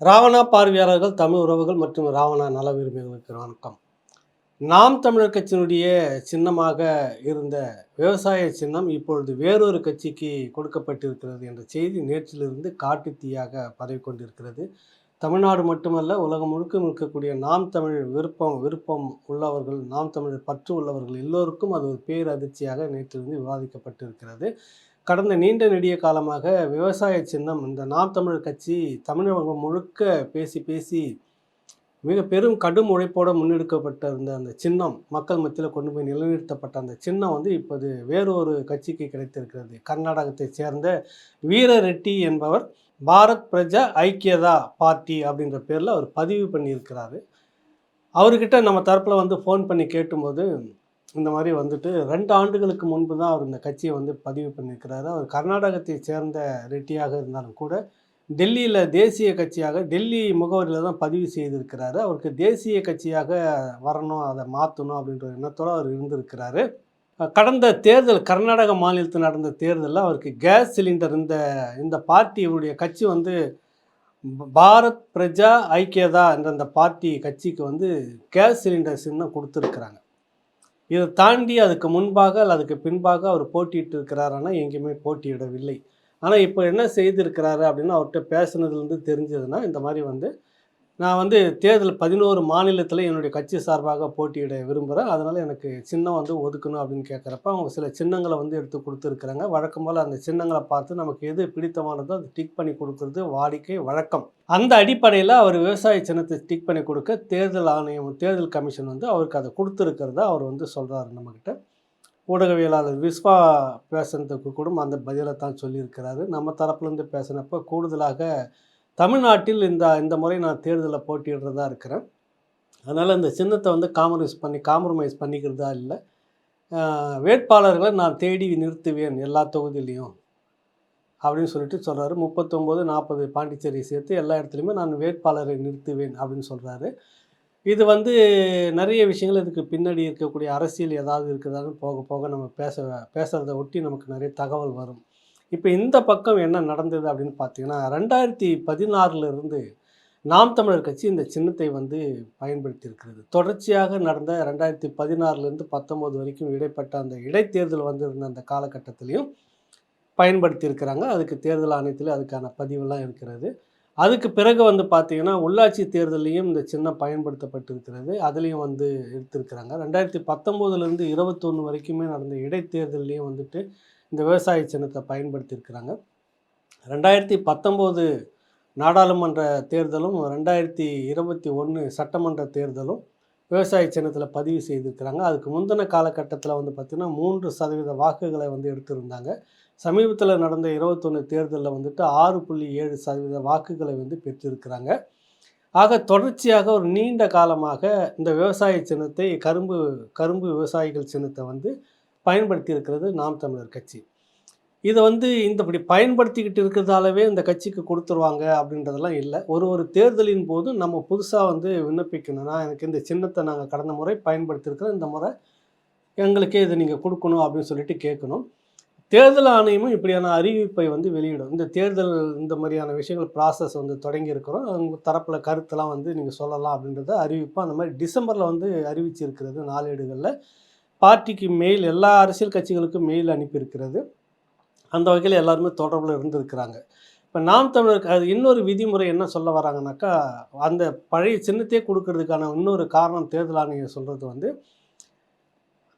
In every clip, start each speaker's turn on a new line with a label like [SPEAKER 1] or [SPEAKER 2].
[SPEAKER 1] ராவணா பார்வையாளர்கள் தமிழ் உறவுகள் மற்றும் ராவணா நல விரும்பிகளுக்கு வணக்கம். நாம் தமிழர் கட்சியினுடைய சின்னமாக இருந்த விவசாய சின்னம் இப்பொழுது வேறொரு கட்சிக்கு கொடுக்கப்பட்டிருக்கிறது என்ற செய்தி நேற்றிலிருந்து காட்டுத்தீயாக பரவி கொண்டிருக்கிறது. தமிழ்நாடு மட்டுமல்ல உலகம் முழுக்க இருக்கக்கூடிய நாம் தமிழ் விருப்பம் விருப்பம் உள்ளவர்கள் நாம் தமிழ் பற்று உள்ளவர்கள் எல்லோருக்கும் அது ஒரு பேரதிர்ச்சியாக நேற்றிலிருந்து விவாதிக்கப்பட்டிருக்கிறது. கடந்த நீண்ட நெடிய காலமாக விவசாய சின்னம் இந்த நாம் தமிழர் கட்சி தமிழகம் முழுக்க பேசி பேசி மிக பெரும் கடும் உழைப்போடு முன்னெடுக்கப்பட்ட இருந்த அந்த சின்னம் மக்கள் மத்தியில் கொண்டு போய் நிலைநிறுத்தப்பட்ட அந்த சின்னம் வந்து இப்போது வேறொரு கட்சிக்கு கிடைத்திருக்கிறது. கர்நாடகத்தைச் சேர்ந்த வீர ரெட்டி என்பவர் பாரத் பிரஜா ஐக்கியதா பார்ட்டி அப்படின்ற பேரில் அவர் பதிவு பண்ணியிருக்கிறாரு. அவர்கிட்ட நம்ம தரப்பில் வந்து ஃபோன் பண்ணி கேட்டும்போது இந்த மாதிரி வந்துட்டு ரெண்டு ஆண்டுகளுக்கு முன்பு தான் அவர் இந்த கட்சியை வந்து பதிவு பண்ணியிருக்கிறாரு. அவர் கர்நாடகத்தை சேர்ந்த ரெட்டியாக இருந்தாலும் கூட டெல்லியில் தேசிய கட்சியாக டெல்லி முகவரியில் தான் பதிவு செய்திருக்கிறாரு. அவருக்கு தேசிய கட்சியாக வரணும் அதை மாற்றணும் அப்படின்ற எண்ணத்தோடு அவர் இருந்திருக்கிறாரு. கடந்த தேர்தல் கர்நாடக மாநிலத்தில் நடந்த தேர்தலில் அவருக்கு கேஸ் சிலிண்டர் இந்த இந்த பார்ட்டியுடைய கட்சி வந்து பாரத் பிரஜா ஐக்கியதா என்ற அந்த பார்ட்டி கட்சிக்கு வந்து கேஸ் சிலிண்டர் சின்னம் கொடுத்துருக்குறாங்க. இதை தாண்டி அதுக்கு முன்பாக அல்ல அதுக்கு பின்பாக அவர் போட்டியிட்டு இருக்கிறாருன்னா எங்கேயுமே போட்டியிடவில்லை. ஆனால் இப்போ என்ன செய்திருக்கிறாரு அப்படின்னு அவர்கிட்ட பேசுனதுலேருந்து தெரிஞ்சதுன்னா இந்த மாதிரி வந்து நான் வந்து தேர்தல் பதினோரு மாநிலத்தில் என்னுடைய கட்சி சார்பாக போட்டியிட விரும்புகிறேன் அதனால் எனக்கு சின்னம் வந்து ஒதுக்கணும் அப்படின்னு கேட்குறப்ப அவங்க சில சின்னங்களை வந்து எடுத்து கொடுத்துருக்குறாங்க. வழக்கம் போல் அந்த சின்னங்களை பார்த்து நமக்கு எது பிடித்தமானதோ அதை டிக் பண்ணி கொடுக்குறது வாடிக்கை வழக்கம். அந்த அடிப்படையில் அவர் விவசாய சின்னத்தை டிக் பண்ணி கொடுக்க தேர்தல் ஆணையம் தேர்தல் கமிஷன் வந்து அவருக்கு அதை கொடுத்துருக்கிறதா அவர் வந்து சொல்கிறாரு நம்மக்கிட்ட ஊடகவியலாளர் விஸ்வா பேசுனதுக்கு கூட அந்த பதிலை தான் சொல்லியிருக்கிறாரு. நம்ம தரப்புலேருந்து பேசினப்போ கூடுதலாக தமிழ்நாட்டில் இந்த இந்த முறை நான் தேர்தலில் போட்டியிடுறதா இருக்கிறேன். அதனால் இந்த சின்னத்தை வந்து காம்ப்ரமைஸ் பண்ணி காம்ப்ரமைஸ் பண்ணிக்கிறதா இல்லை. வேட்பாளர்களை நான் தேடி நிறுத்துவேன் எல்லா தொகுதியிலையும் அப்படின்னு சொல்லிட்டு சொல்கிறாரு முப்பத்தொம்போது நாற்பது பாண்டிச்சேரி சேர்த்து எல்லா இடத்துலையுமே நான் வேட்பாளரை நிறுத்துவேன் அப்படின்னு சொல்கிறாரு இது வந்து நிறைய விஷயங்கள் இதுக்கு பின்னாடி இருக்கக்கூடிய அரசியல் ஏதாவது இருக்குதான்னு போக போக நம்ம பேச பேசுகிறத ஒட்டி நமக்கு நிறைய தகவல் வரும். இப்போ இந்த பக்கம் என்ன நடந்தது அப்படின்னு பார்த்தீங்கன்னா ரெண்டாயிரத்தி பதினாறுலேருந்து நாம் தமிழர் கட்சி இந்த சின்னத்தை வந்து பயன்படுத்தியிருக்கிறது. தொடர்ச்சியாக நடந்த ரெண்டாயிரத்தி பதினாறுலேருந்து பத்தொம்போது வரைக்கும் இடைப்பட்ட அந்த இடைத்தேர்தல் வந்திருந்த அந்த காலகட்டத்திலையும் பயன்படுத்தியிருக்கிறாங்க. அதுக்கு தேர்தல் ஆணையத்தில் அதுக்கான பதிவெல்லாம் இருக்கிறது. அதுக்கு பிறகு வந்து பார்த்திங்கன்னா உள்ளாட்சி தேர்தலையும் இந்த சின்னம் பயன்படுத்தப்பட்டிருக்கிறது. அதுலேயும் வந்து எடுத்திருக்கிறாங்க. ரெண்டாயிரத்தி பத்தொம்போதுலேருந்து இருபத்தொன்று வரைக்குமே நடந்த இடைத்தேர்தல்லையும் வந்துட்டு இந்த விவசாய சின்னத்தை பயன்படுத்தியிருக்கிறாங்க. ரெண்டாயிரத்தி பத்தொம்போது நாடாளுமன்ற தேர்தலும் ரெண்டாயிரத்தி இருபத்தி ஒன்று சட்டமன்ற தேர்தலும் விவசாய சின்னத்தில் பதிவு செய்திருக்கிறாங்க. அதுக்கு முந்தின காலகட்டத்தில் வந்து பார்த்திங்கன்னா மூன்று சதவீத வாக்குகளை வந்து எடுத்திருந்தாங்க. சமீபத்தில் நடந்த இருபத்தொன்று தேர்தலில் வந்துட்டு ஆறு புள்ளி ஏழு சதவீத வாக்குகளை வந்து பெற்றிருக்கிறாங்க. ஆக தொடர்ச்சியாக ஒரு நீண்ட காலமாக இந்த விவசாய சின்னத்தை கரும்பு கரும்பு விவசாயிகள் சின்னத்தை வந்து பயன்படுத்தி இருக்கிறது நாம் தமிழர் கட்சி. இதை வந்து இந்த இப்படி பயன்படுத்திக்கிட்டு இருக்கிறதாலவே இந்த கட்சிக்கு கொடுத்துருவாங்க அப்படின்றதெல்லாம் இல்லை. ஒரு ஒரு தேர்தலின் போது நம்ம புதுசாக வந்து விண்ணப்பிக்கணும்னா எனக்கு இந்த சின்னத்தை நாங்கள் கடந்த முறை பயன்படுத்தியிருக்கிறோம் இந்த முறை எங்களுக்கே இதை நீங்கள் கொடுக்கணும் அப்படின்னு சொல்லிட்டு கேட்கணும். தேர்தல் ஆணையமும் இப்படியான அறிவிப்பை வந்து வெளியிடும். இந்த தேர்தல் இந்த மாதிரியான விஷயங்கள் ப்ராசஸ் வந்து தொடங்கி இருக்கிறோம். அவங்க தரப்பில் கருத்தெல்லாம் வந்து நீங்கள் சொல்லலாம் அப்படின்றத அறிவிப்போம். அந்த மாதிரி டிசம்பரில் வந்து அறிவிச்சிருக்கிறது நாளேடுகளில். பார்ட்டிக்கு மெயில் எல்லா அரசியல் கட்சிகளுக்கும் மெயில் அனுப்பியிருக்கிறது. அந்த வகையில் எல்லாருமே தொடர்பில் இருந்திருக்கிறாங்க. இப்போ நாம் தமிழருக்கு அது இன்னொரு விதிமுறை என்ன சொல்ல வராங்கனாக்கா அந்த பழைய சின்னத்தையே கொடுக்கறதுக்கான இன்னொரு காரணம் தேர்தல் ஆணையம் சொல்கிறது வந்து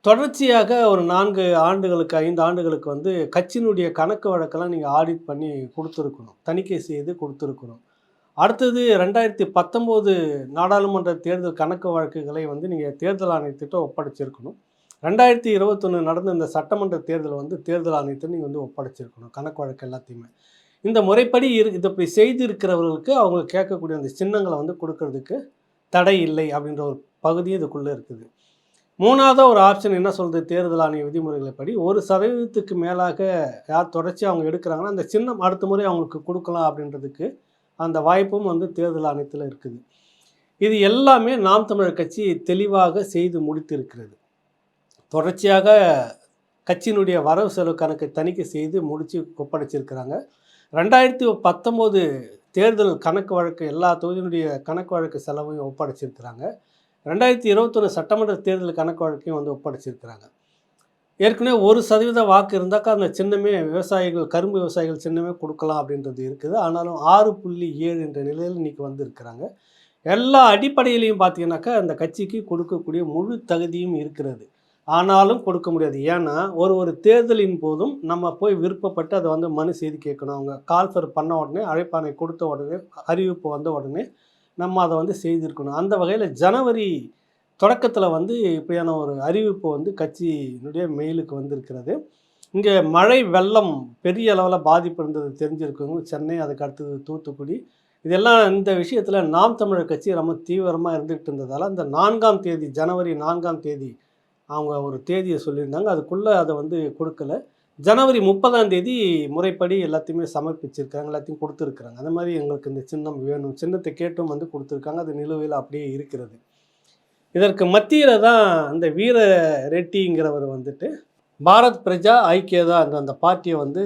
[SPEAKER 1] தொடர்ச்சியாக ஒரு நான்கு ஆண்டுகளுக்கு ஐந்து ஆண்டுகளுக்கு வந்து கட்சியினுடைய கணக்கு வழக்கெல்லாம் நீங்கள் ஆடிட் பண்ணி கொடுத்துருக்கணும். தணிக்கை செய்து கொடுத்துருக்கணும். அடுத்தது ரெண்டாயிரத்தி பத்தொம்போது நாடாளுமன்ற தேர்தல் கணக்கு வழக்குகளை வந்து நீங்கள் தேர்தல் ஆணையத்திட்ட ஒப்படைச்சிருக்கணும். ரெண்டாயிரத்தி இருபத்தொன்று நடந்த இந்த சட்டமன்ற தேர்தல் வந்து தேர்தல் ஆணையத்தை நீங்கள் வந்து ஒப்படைச்சிருக்கணும். கணக்கு வழக்கு எல்லாத்தையுமே. இந்த முறைப்படி இரு இதை இப்படி செய்திருக்கிறவர்களுக்கு அவங்க கேட்கக்கூடிய அந்த சின்னங்களை வந்து கொடுக்கறதுக்கு தடை இல்லை அப்படின்ற ஒரு பகுதி இதுக்குள்ளே இருக்குது. மூணாவதாக ஒரு ஆப்ஷன் என்ன சொல்கிறது தேர்தல் ஆணைய விதிமுறைகளை படி ஒரு சதவீதத்துக்கு மேலாக யார் தொடர்ச்சி அவங்க எடுக்கிறாங்கன்னா அந்த சின்னம் அடுத்த முறை அவங்களுக்கு கொடுக்கலாம் அப்படின்றதுக்கு அந்த வாய்ப்பும் வந்து தேர்தல் ஆணையத்தில் இருக்குது. இது எல்லாமே நாம் தமிழர் கட்சி தெளிவாக செய்து முடித்திருக்கிறது. தொடர்ச்சியாக கட்சியினுடைய வரவு செலவு கணக்கை தணிக்கை செய்து முடித்து ஒப்படைச்சிருக்கிறாங்க. ரெண்டாயிரத்தி பத்தொம்போது தேர்தல் கணக்கு வழக்கு எல்லா தொகுதியினுடைய கணக்கு வழக்கு செலவையும் ஒப்படைச்சிருக்கிறாங்க. ரெண்டாயிரத்தி இருபத்தொன்று சட்டமன்ற தேர்தல் கணக்கு வழக்கையும் வந்து ஒப்படைச்சிருக்கிறாங்க. ஏற்கனவே ஒரு சதவீத வாக்கு இருந்தாக்கா அந்த சின்னமே விவசாயிகள் கரும்பு விவசாயிகள் சின்னமே கொடுக்கலாம் அப்படின்றது இருக்குது. ஆனாலும் ஆறு புள்ளி ஏழு என்ற நிலையில் இன்றைக்கி வந்திருக்கிறாங்க. எல்லா அடிப்படையிலையும் பார்த்தீங்கன்னாக்கா அந்த கட்சிக்கு கொடுக்கக்கூடிய முழு தகுதியும் இருக்கிறது. ஆனாலும் கொடுக்க முடியாது. ஏன்னா ஒரு ஒரு தேர்தலின் போதும் நம்ம போய் விருப்பப்பட்டு அதை வந்து மனு செய்தி கேட்கணும். அவங்க கால்ஃபர் பண்ண உடனே அழைப்பானை கொடுத்த உடனே அறிவிப்பு வந்த உடனே நம்ம அதை வந்து செய்திருக்கணும். அந்த வகையில் ஜனவரி தொடக்கத்தில் வந்து இப்படியான ஒரு அறிவிப்பு வந்து கட்சியினுடைய மெயிலுக்கு வந்திருக்கிறது. இங்கே மழை வெள்ளம் பெரிய அளவில் பாதிப்பு இருந்தது தெரிஞ்சிருக்கவங்க சென்னை அதுக்கு அடுத்தது தூத்துக்குடி. இதெல்லாம் இந்த விஷயத்தில் நாம் தமிழர் கட்சி ரொம்ப தீவிரமாக இருந்துகிட்டு இருந்ததால் அந்த நான்காம் தேதி ஜனவரி நான்காம் தேதி அவங்க ஒரு தேதியை சொல்லியிருந்தாங்க. அதுக்குள்ளே அதை வந்து கொடுக்கல. ஜனவரி முப்பதாம் தேதி முறைப்படி எல்லாத்தையுமே சமர்ப்பிச்சிருக்காங்க எல்லாத்தையும் கொடுத்துருக்குறாங்க. அந்த மாதிரி எங்களுக்கு இந்த சின்னம் வேணும். சின்னத்தை கேட்டும் வந்து கொடுத்துருக்காங்க. அது நிலுவையில் அப்படியே இருக்கிறது. இதற்கு மத்தியில் தான் அந்த வீர ரெட்டிங்கிறவர் வந்துட்டு பாரத் பிரஜா ஐக்கியதா என்ற அந்த பார்ட்டியை வந்து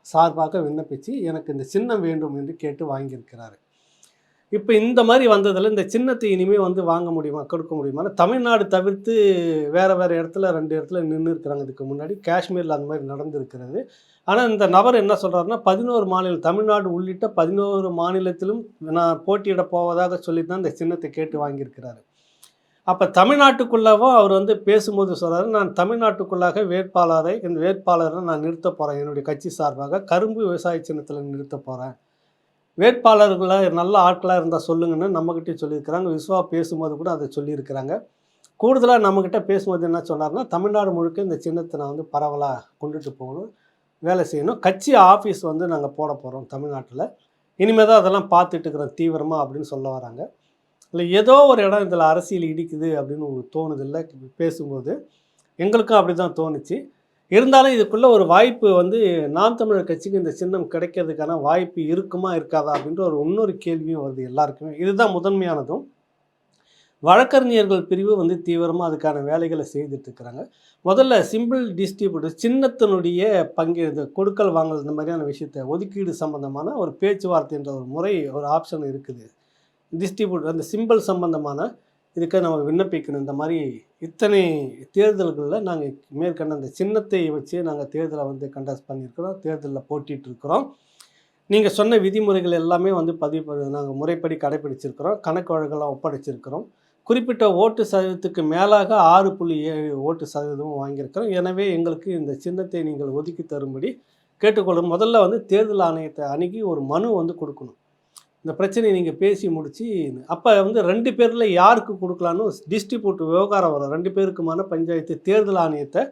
[SPEAKER 1] சார்பாக விண்ணப்பித்து எனக்கு இந்த சின்னம் வேண்டும் என்று கேட்டு வாங்கியிருக்கிறாரு. இப்போ இந்த மாதிரி வந்ததில் இந்த சின்னத்தை இனிமேல் வந்து வாங்க முடியுமா கொடுக்க முடியுமா? தமிழ்நாடு தவிர்த்து வேறு வேறு இடத்துல ரெண்டு இடத்துல நின்று இருக்கிறாங்க. இதுக்கு முன்னாடி காஷ்மீரில் அந்த மாதிரி நடந்திருக்கிறது. ஆனால் இந்த நபர் என்ன சொல்கிறாருன்னா பதினோரு மாநிலம் தமிழ்நாடு உள்ளிட்ட பதினோரு மாநிலத்திலும் நான் போட்டியிட போவதாக சொல்லி தான் இந்த சின்னத்தை கேட்டு வாங்கியிருக்கிறாரு. அப்போ தமிழ்நாட்டுக்குள்ளவும் அவர் வந்து பேசும்போது சொல்கிறாரு நான் தமிழ்நாட்டுக்குள்ளாக வேட்பாளரை இந்த வேட்பாளரை நான் நிறுத்த போகிறேன் என்னுடைய கட்சி சார்பாக கரும்பு விவசாய சின்னத்தில் நிறுத்த போகிறேன் வேட்பாளர்களாக நல்ல ஆட்களாக இருந்தால் சொல்லுங்கன்னு நம்மக்கிட்டே சொல்லியிருக்கிறாங்க. விஸ்வா பேசும்போது கூட அதை சொல்லியிருக்கிறாங்க. கூடுதலாக நம்மக்கிட்ட பேசும்போது என்ன சொன்னார்னா தமிழ்நாடு முழுக்க இந்த சின்னத்தை நான் வந்து பரவலாக கொண்டுட்டு போகணும் வேலை செய்யணும். கட்சி ஆஃபீஸ் வந்து நாங்கள் போட போகிறோம் தமிழ்நாட்டில். இனிமேல் தான் அதெல்லாம் பார்த்துட்டு இருக்கிறோம் தீவிரமாக அப்படின்னு சொல்ல வராங்க. இல்லை ஏதோ ஒரு இடம் இதில் அரசியல் இடிக்குது அப்படின்னு உங்களுக்கு தோணுதில்லை பேசும்போது எங்களுக்கும் அப்படி தான் தோணுச்சு. இருந்தாலும் இதுக்குள்ளே ஒரு வாய்ப்பு வந்து நாம் தமிழர் கட்சிக்கு இந்த சின்னம் கிடைக்கிறதுக்கான வாய்ப்பு இருக்குமா இருக்காதா அப்படின்ற ஒரு இன்னொரு கேள்வியும் வருது எல்லாருக்குமே. இதுதான் முதன்மையானதும். வழக்கறிஞர்கள் பிரிவு வந்து தீவிரமாக அதுக்கான வேலைகளை செய்துட்டு இருக்கிறாங்க முதல்ல சிம்பிள் டிஸ்ட்ரிபியூட்டர் சின்னத்தினுடைய பங்கு இந்த கொடுக்கல் வாங்கல் இந்த மாதிரியான விஷயத்தை ஒதுக்கீடு சம்பந்தமான ஒரு பேச்சுவார்த்தைன்ற ஒரு முறை ஒரு ஆப்ஷன் இருக்குது. டிஸ்ட்ரிபியூட்டர் அந்த சிம்பிள் சம்பந்தமான இதுக்கு நம்ம விண்ணப்பிக்கணும். இந்த மாதிரி இத்தனை தேர்தல்களில் நாங்கள் மேற்கண்ட அந்த சின்னத்தை வச்சு நாங்கள் தேர்தலை வந்து கண்டக்ட் பண்ணியிருக்கிறோம். தேர்தலில் போட்டிகிட்ருக்கிறோம் நீங்கள் சொன்ன விதிமுறைகள் எல்லாமே வந்து பதிவு நாங்கள் முறைப்படி கடைபிடிச்சிருக்கிறோம் கணக்கு வழக்கெல்லாம் ஒப்படைச்சிருக்கிறோம். குறிப்பிட்ட ஓட்டு சதவீதத்துக்கு மேலாக ஆறு புள்ளி ஏழு ஓட்டு சதவீதமும் வாங்கியிருக்கிறோம். எனவே எங்களுக்கு இந்த சின்னத்தை நீங்கள் ஒதுக்கி தரும்படி கேட்டுக்கொள்ளும். முதல்ல வந்து தேர்தல் ஆணையத்தை அணுகி ஒரு மனு வந்து கொடுக்கணும். இந்த பிரச்சனையை நீங்கள் பேசி முடித்து அப்போ வந்து ரெண்டு பேரில் யாருக்கு கொடுக்கலான்னு டிஸ்ட்ரிபியூட் விவகாரம் வரும். ரெண்டு பேருக்குமான பஞ்சாயத்து தேர்தல் ஆணையத்தை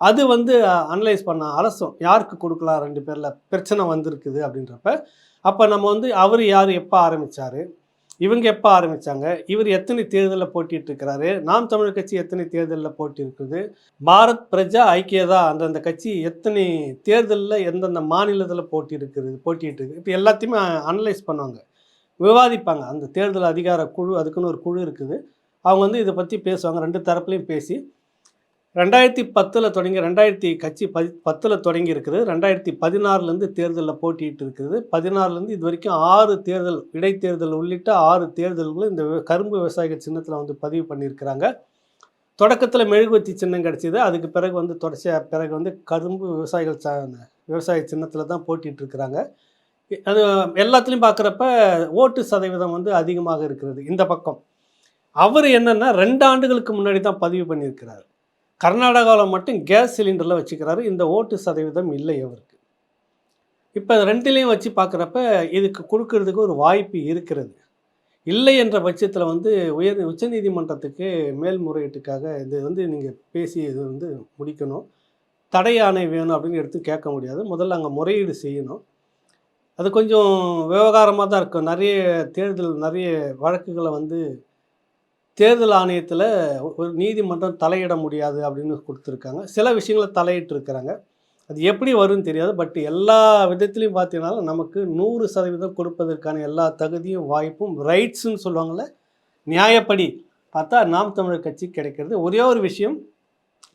[SPEAKER 1] அது வந்து அனலைஸ் பண்ண அரசும் யாருக்கு கொடுக்கலாம் ரெண்டு பேரில்? பிரச்சனை வந்திருக்குது அப்படின்றப்ப அப்போ நம்ம வந்து அவர் யார் எப்போ ஆரம்பித்தார் இவங்க எப்போ ஆரம்பித்தாங்க இவர் எத்தனை தேர்தலில் போட்டிட்டு இருக்கிறாரு? நாம் தமிழ் கட்சி எத்தனை தேர்தலில் போட்டி இருக்குது பாரத் பிரஜா ஐக்கியதா அந்தந்த கட்சி எத்தனை தேர்தலில் எந்தெந்த மாநிலத்தில் போட்டி இருக்குது போட்டிட்டு இருக்குது இப்போ எல்லாத்தையுமே அனலைஸ் பண்ணுவாங்க. விவாதிப்பாங்க. அந்த தேர்தல் அதிகார குழு அதுக்குன்னு ஒரு குழு இருக்குது. அவங்க வந்து இதை பற்றி பேசுவாங்க. ரெண்டு தரப்புலையும் பேசி. ரெண்டாயிரத்தி பத்தில் தொடங்கி ரெண்டாயிரத்தி கட்சி பதி பத்தில் தொடங்கி இருக்குது. ரெண்டாயிரத்தி பதினாறுலேருந்து தேர்தலில் போட்டிட்டு இருக்குது. பதினாறுலேருந்து இது வரைக்கும் ஆறு தேர்தல் இடைத்தேர்தல் உள்ளிட்ட ஆறு தேர்தல்களும் இந்த வி- கரும்பு விவசாயிகள் சின்னத்தில் வந்து பதிவு பண்ணியிருக்கிறாங்க. தொடக்கத்தில் மெழுகுவத்தி சின்னம் கிடச்சிது. அதுக்கு பிறகு வந்து தொடர்ச்சியாக பிறகு வந்து கரும்பு விவசாயிகள் ச விவசாய சின்னத்தில் தான் போட்டிகிட்டு இருக்கிறாங்க. அது எல்லாத்துலேயும் பார்க்குறப்ப ஓட்டு சதவீதம் வந்து அதிகமாக இருக்கிறது இந்த பக்கம். அவர் என்னென்னா ரெண்டு ஆண்டுகளுக்கு முன்னாடி தான் பதிவு பண்ணியிருக்கிறார். கர்நாடகாவில் மட்டும் கேஸ் சிலிண்டரில் வச்சுக்கிறாரு. இந்த ஓட்டு சதவீதம் இல்லை அவருக்கு. இப்போ ரெண்டுலேயும் வச்சு பார்க்குறப்ப இதுக்கு கொடுக்கறதுக்கு ஒரு வாய்ப்பு இருக்கிறது. இல்லை என்ற பட்சத்தில் வந்து உயர் உச்சநீதிமன்றத்துக்கு மேல்முறையீட்டுக்காக இது வந்து நீங்கள் பேசி இது வந்து முடிக்கணும். தடை ஆணை வேணும் அப்படின்னு எடுத்து கேட்க முடியாது. முதல்ல அங்கே முறையீடு செய்யணும். அது கொஞ்சம் விவகாரமாக தான் இருக்கும். நிறைய தேர்தல் நிறைய வழக்குகளை வந்து தேர்தல் ஆணையத்தில் ஒரு நீதிமன்றம் தலையிட முடியாது அப்படின்னு கொடுத்துருக்காங்க. சில விஷயங்களை தலையிட்டு இருக்கிறாங்க. அது எப்படி வரும்னு தெரியாது. பட் எல்லா விதத்துலையும் பார்த்தீங்கன்னா நமக்கு நூறு சதவீதம் கொடுப்பதற்கான எல்லா தகுதியும் வாய்ப்பும் ரைட்ஸுன்னு சொல்லுவாங்கள்ல நியாயப்படி பார்த்தா நாம் தமிழர் கட்சி கிடைக்கிறது. ஒரே ஒரு விஷயம்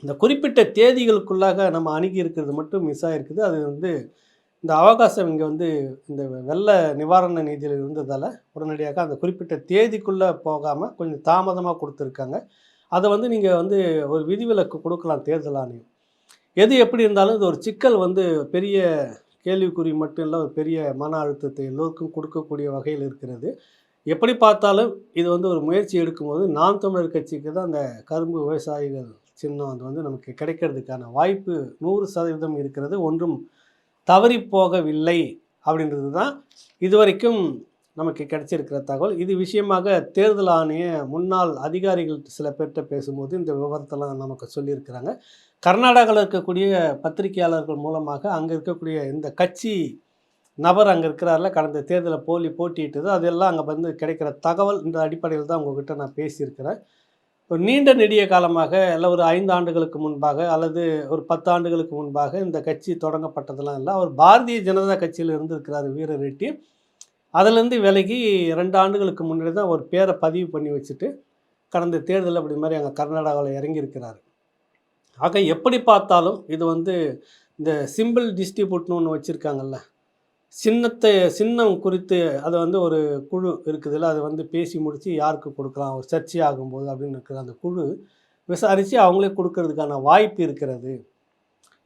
[SPEAKER 1] இந்த குறிப்பிட்ட தேதிகளுக்குள்ளாக நம்ம அணுகி இருக்கிறது மட்டும் மிஸ் ஆகிருக்குது அது வந்து இந்த அவகாசம் இங்கே வந்து இந்த வெள்ள நிவாரண நிதியில் இருந்ததால் உடனடியாக அந்த குறிப்பிட்ட தேதிக்குள்ளே போகாமல் கொஞ்சம் தாமதமாக கொடுத்துருக்காங்க. அதை வந்து நீங்கள் வந்து ஒரு விதிவிலக்கு கொடுக்கலாம் தேர்தல் ஆணையம். எது எப்படி இருந்தாலும் இது ஒரு சிக்கல் வந்து பெரிய கேள்விக்குறி மட்டும் இல்லை ஒரு பெரிய மன அழுத்தத்தை எல்லோருக்கும் கொடுக்கக்கூடிய வகையில் இருக்கிறது. எப்படி பார்த்தாலும் இது வந்து ஒரு முயற்சி எடுக்கும்போது நாம் தமிழர் கட்சிக்கு தான் அந்த கரும்பு விவசாயிகள் சின்னம் அது வந்து நமக்கு கிடைக்கிறதுக்கான வாய்ப்பு நூறு சதவீதம் இருக்கிறது. ஒன்றும் தவறி போகவில்லை அப்படின்றது தான் இதுவரைக்கும் நமக்கு கிடைச்சிருக்கிற தகவல். இது விஷயமாக தேர்தல் ஆணைய முன்னாள் அதிகாரிகள் சில பேர்கிட்ட பேசும்போது இந்த விவரத்தெல்லாம் நமக்கு சொல்லியிருக்கிறாங்க. கர்நாடகாவில் இருக்கக்கூடிய பத்திரிகையாளர்கள் மூலமாக அங்கே இருக்கக்கூடிய இந்த கட்சி நபர் அங்கே இருக்கிறாரில் கடந்த தேர்தலில் போலி போட்டியிட்டது அதெல்லாம் அங்கே வந்து கிடைக்கிற தகவல் இந்த அடிப்படையில் தான் உங்ககிட்ட நான் பேசியிருக்கிறேன். ஒரு நீண்ட நெடிய காலமாக இல்லை ஒரு ஐந்து ஆண்டுகளுக்கு முன்பாக அல்லது ஒரு பத்து ஆண்டுகளுக்கு முன்பாக இந்த கட்சி தொடங்கப்பட்டதெல்லாம் இல்லை. அவர் பாரதிய ஜனதா கட்சியில் இருந்திருக்கிறார் வீர ரெட்டி. அதிலேருந்து விலகி ரெண்டு ஆண்டுகளுக்கு முன்னாடி தான் ஒரு பேரை பதிவு பண்ணி வச்சுட்டு கடந்த தேர்தல் அப்படி மாதிரி அங்கே கர்நாடகாவில் இறங்கியிருக்கிறார். ஆக எப்படி பார்த்தாலும் இது வந்து இந்த சிம்பிள் டிஸ்ட்ரிபியூட்னு ஒன்று வச்சுருக்காங்கல்ல சின்னத்தை சின்னம் குறித்து அதை வந்து ஒரு குழு இருக்குதுல்ல அதை வந்து பேசி முடித்து யாருக்கு கொடுக்கலாம் ஒரு சர்ச்சை ஆகும்போது அப்படின்னு இருக்கிற அந்த குழு விசாரித்து அவங்களே கொடுக்கறதுக்கான வாய்ப்பு இருக்கிறது.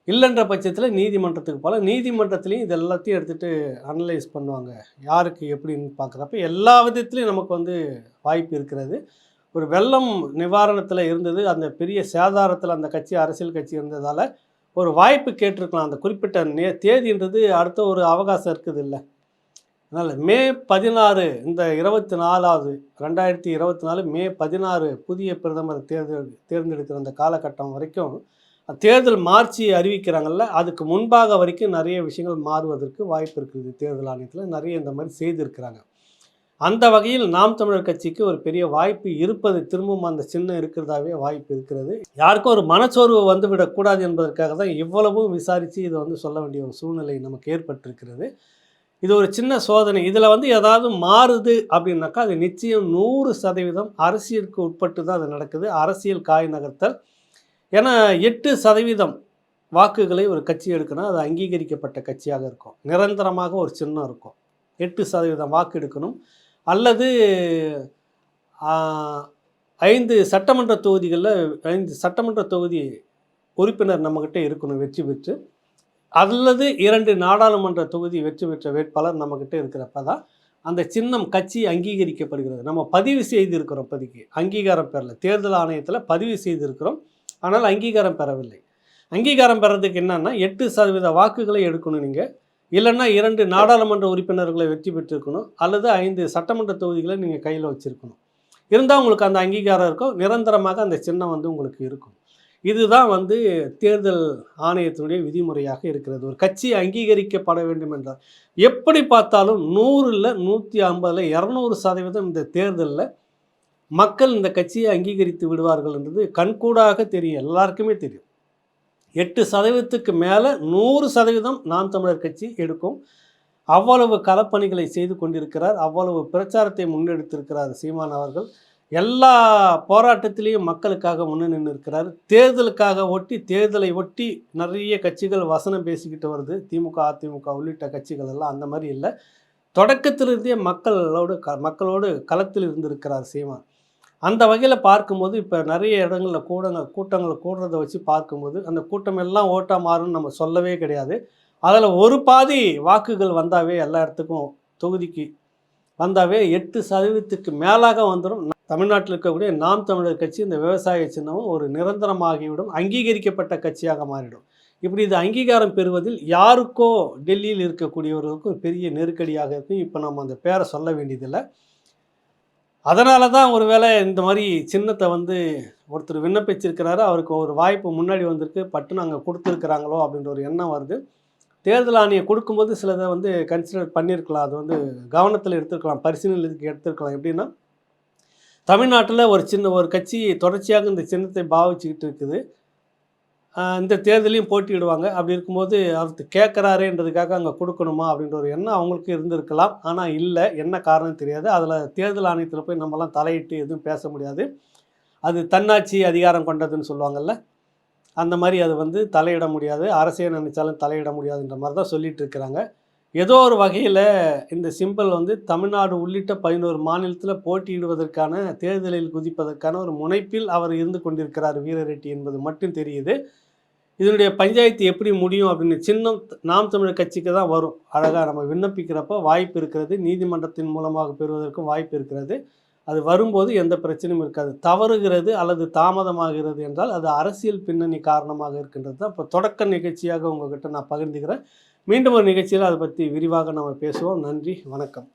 [SPEAKER 1] இல்லைன்ற பட்சத்தில் நீதிமன்றத்துக்கு போகலாம். நீதிமன்றத்துலேயும் இது எல்லாத்தையும் எடுத்துகிட்டு அனலைஸ் பண்ணுவாங்க. யாருக்கு எப்படின்னு பார்க்குறப்ப எல்லா விதத்துலேயும் நமக்கு வந்து வாய்ப்பு இருக்கிறது. ஒரு வெள்ளம் நிவாரணத்தில் இருந்தது அந்த பெரிய சேதாரத்தில் அந்த கட்சி அரசியல் கட்சி இருந்ததால் ஒரு வாய்ப்பு கேட்டிருக்கலாம். அந்த குறிப்பிட்ட நே தேதின்றது அடுத்த ஒரு அவகாசம் இருக்குது இல்லை அதனால் மே பதினாறு இந்த இருபத்தி நாலாவது ரெண்டாயிரத்தி இருபத்தி நாலு மே பதினாறு புதிய பிரதமர் தேர்தல் தேர்ந்தெடுக்கிற அந்த காலகட்டம் வரைக்கும் தேர்தல் மார்ச்சி அறிவிக்கிறாங்கல்ல அதுக்கு முன்பாக வரைக்கும் நிறைய விஷயங்கள் மாறுவதற்கு வாய்ப்பு இருக்குது. தேர்தல் ஆணையத்தில் நிறைய இந்த மாதிரி செய்திருக்கிறாங்க. அந்த வகையில் நாம் தமிழர் கட்சிக்கு ஒரு பெரிய வாய்ப்பு இருப்பது திரும்பவும் அந்த சின்னம் இருக்கிறதாவே வாய்ப்பு இருக்கிறது. யாருக்கும் ஒரு மனச்சோர்வு வந்துவிடக்கூடாது என்பதற்காக தான் இவ்வளவும் விசாரித்து இதை வந்து சொல்ல வேண்டிய ஒரு சூழ்நிலை நமக்கு ஏற்பட்டிருக்கிறது. இது ஒரு சின்ன சோதனை. இதில் வந்து ஏதாவது மாறுது அப்படின்னாக்கா அது நிச்சயம் நூறு சதவீதம் அரசியலுக்கு உட்பட்டு தான் அது நடக்குது. அரசியல் காய் நகர்த்தல். ஏன்னா எட்டு சதவீதம் வாக்குகளை ஒரு கட்சி எடுக்கணும். அது அங்கீகரிக்கப்பட்ட கட்சியாக இருக்கும். நிரந்தரமாக ஒரு சின்னம் இருக்கும். எட்டு சதவீதம் வாக்கு எடுக்கணும். அல்லது ஐந்து சட்டமன்ற தொகுதிகளில் ஐந்து சட்டமன்ற தொகுதி உறுப்பினர் நம்மக்கிட்ட இருக்கணும் வெற்றி பெற்று. அல்லது இரண்டு நாடாளுமன்ற தொகுதி வெற்றி பெற்ற வேட்பாளர் நம்மக்கிட்ட இருக்கிறப்ப தான் அந்த சின்னம் கட்சி அங்கீகரிக்கப்படுகிறது. நம்ம பதிவு செய்திருக்கிறோம் இப்போதைக்கு. அங்கீகாரம் பெறல. தேர்தல் ஆணையத்தில் பதிவு செய்திருக்கிறோம். ஆனால் அங்கீகாரம் பெறவில்லை. அங்கீகாரம் பெறதுக்கு என்னென்னா எட்டு சதவீத வாக்குகளை எடுக்கணும் நீங்கள் இல்லைன்னா இரண்டு நாடாளுமன்ற உறுப்பினர்களை வெற்றி பெற்றிருக்கணும் அல்லது ஐந்து சட்டமன்ற தொகுதிகளை நீங்கள் கையில் வச்சுருக்கணும். இருந்தால் உங்களுக்கு அந்த அங்கீகாரம் இருக்கும் நிரந்தரமாக அந்த சின்னம் வந்து உங்களுக்கு இருக்கும். இதுதான் வந்து தேர்தல் ஆணையத்தினுடைய விதிமுறையாக இருக்கிறது. ஒரு கட்சி அங்கீகரிக்கப்பட வேண்டும் என்றால் எப்படி பார்த்தாலும் நூறில் நூற்றி ஐம்பதில் இரநூறு சதவீதம் இந்த தேர்தலில் மக்கள் இந்த கட்சியை அங்கீகரித்து விடுவார்கள் என்றது கண்கூடாக தெரியும். எல்லாருக்குமே தெரியும். எட்டு சதவீதத்துக்கு மேலே நூறு சதவீதம் நாம் தமிழர் கட்சி எடுக்கும். அவ்வளவு களப்பணிகளை செய்து கொண்டிருக்கிறார். அவ்வளவு பிரச்சாரத்தை முன்னெடுத்திருக்கிறார் சீமான் அவர்கள். எல்லா போராட்டத்திலையும் மக்களுக்காக முன்னே நின்று இருக்கிறார் தேர்தலுக்காக ஒட்டி தேர்தலை ஒட்டி நிறைய கட்சிகள் வசனம் பேசிக்கிட்டு வருது. திமுக அதிமுக உள்ளிட்ட கட்சிகள் எல்லாம் அந்த மாதிரி இல்லை. தொடக்கத்திலிருந்தே மக்களோடு க மக்களோடு களத்தில் இருந்திருக்கிறார் சீமான். அந்த வகையில் பார்க்கும்போது இப்போ நிறைய இடங்களில் கூடங்கள் கூட்டங்கள் கூடுறதை வச்சு பார்க்கும்போது அந்த கூட்டம் எல்லாம் ஓட்டாக மாறும்னு நம்ம சொல்லவே கிடையாது. அதில் ஒரு பாதி வாக்குகள் வந்தாவே எல்லா இடத்துக்கும் தொகுதிக்கு வந்தாவே எட்டு சதவீதத்துக்கு மேலாக வந்துடும் தமிழ்நாட்டில் இருக்கக்கூடிய நாம் தமிழர் கட்சி இந்த விவசாய சின்னமும் ஒரு நிரந்தரமாகிவிடும் அங்கீகரிக்கப்பட்ட கட்சியாக மாறிடும். இப்படி இது அங்கீகாரம் பெறுவதில் யாருக்கோ டெல்லியில் இருக்கக்கூடியவர்களுக்கும் பெரிய நெருக்கடியாக இருக்கும். இப்போ நம்ம அந்த பேரை சொல்ல வேண்டியதில்லை. அதனால தான் ஒருவேளை இந்த மாதிரி சின்னத்தை வந்து ஒருத்தர் விண்ணப்பிச்சிருக்கிறாரு. அவருக்கு ஒரு வாய்ப்பு முன்னாடி வந்திருக்கு. பட்டுன்னு அங்கே கொடுத்துருக்குறாங்களோ அப்படின்ற ஒரு எண்ணம் வருது. தேர்தல் ஆணையை கொடுக்கும்போது சிலதை வந்து கன்சிடர் பண்ணியிருக்கலாம். அது வந்து கவனத்தில் எடுத்துருக்கலாம். பரிசீலனைக்கு எடுத்துருக்கலாம். எப்படின்னா தமிழ்நாட்டில் ஒரு சின்ன ஒரு கட்சி தொடர்ச்சியாக இந்த சின்னத்தை பாவிச்சுக்கிட்டு இருக்குது. இந்த தேர்தலையும் போட்டியிடுவாங்க. அப்படி இருக்கும்போது அவர் கேட்குறாருன்றதுக்காக அங்கே கொடுக்கணுமா அப்படின்ற ஒரு எண்ணம் அவங்களுக்கு இருந்திருக்கலாம். ஆனால் இல்லை என்ன காரணம் தெரியாது. அதில் தேர்தல் ஆணையத்தில் போய் நம்மலாம் தலையிட்டு எதுவும் பேச முடியாது. அது தன்னாட்சி அதிகாரம் கொண்டதுன்னு சொல்லுவாங்கள்ல அந்த மாதிரி அது வந்து தலையிட முடியாது. அரசே நினைச்சாலும் தலையிட முடியாதுன்ற மாதிரி தான் சொல்லிட்டு இருக்கிறாங்க. ஏதோ ஒரு வகையில் இந்த சிம்பிள் வந்து தமிழ்நாடு உள்ளிட்ட பதினோரு மாநிலத்தில் போட்டியிடுவதற்கான தேர்தலில் குதிப்பதற்கான ஒரு முனைப்பில் அவர் இருந்து கொண்டிருக்கிறார் வீரரெட்டி என்பது மட்டும் தெரியுது. இதனுடைய பஞ்சாயத்து எப்படி முடியும் அப்படின்னு சின்னம் நாம் தமிழர் கட்சிக்கு தான் வரும். அழகாக நம்ம விண்ணப்பிக்கிறப்ப வாய்ப்பு இருக்கிறது. நீதிமன்றத்தின் மூலமாக பெறுவதற்கும் வாய்ப்பு இருக்கிறது. அது வரும்போது எந்த பிரச்சனையும் இருக்காது. தவறுகிறது அல்லது தாமதமாகிறது என்றால் அது அரசியல் பின்னணி காரணமாக இருக்கின்றது தான். இப்போ தொடக்க நிகழ்ச்சியாக உங்ககிட்ட நான் பகிர்ந்துக்கிறேன். மீண்டும் ஒரு நிகழ்ச்சியில் அதை பற்றி விரிவாக நம்ம பேசுவோம். நன்றி வணக்கம்.